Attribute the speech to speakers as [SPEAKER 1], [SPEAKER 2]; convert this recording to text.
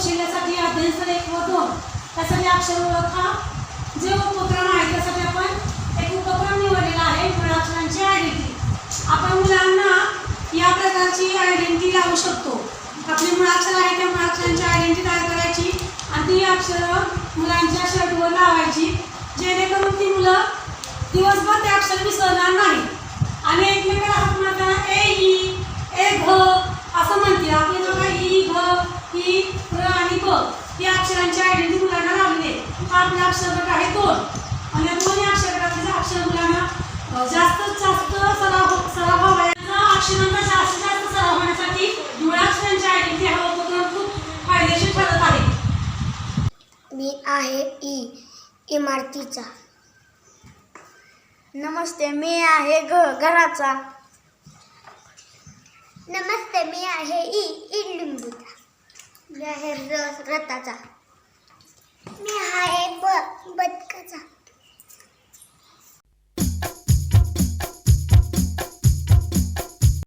[SPEAKER 1] Sensor एक व दोन त्यासाठी अक्षर ओळखा. जे उपक्रम आहे त्यासाठी आपण एक उपक्रम निवडलेला आहे मुळाक्षरांची आयडेंटिटी आपण मुलांना या प्रकारची आयडेंटिटी लावू शकतो. आपली मुळाक्षर आहे त्या मुळाक्षरांची आयडेंटिटी तयार करायची आणि ती अक्षरं मुलांच्या शर्टवर लावायची. जेणेकरून ती मुलं दिवसभर ते अक्षर विसरणार नाही आणि एकमेकाला हात मारताना ए ई ए घ असं म्हणते आपली बघा ई घ ई या अक्षरांची आयडेंटिटी मुलांना लावली आहे. हा आपला आहे दोन आणि या दोन्ही अक्षर मुलांना जास्तीत जास्त सराव सराव जास्तीत जास्त सराव होण्यासाठी मुळाक्षरांची आयडेंटिटी हा उपक्रम खूप फायदेशीर ठरत आहे.
[SPEAKER 2] मी आहे ई इमारतीचा. नमस्ते मी आहे घ घराचा. नमस्ते मी आहे ई इडलिंबूचा आहे र रथाचा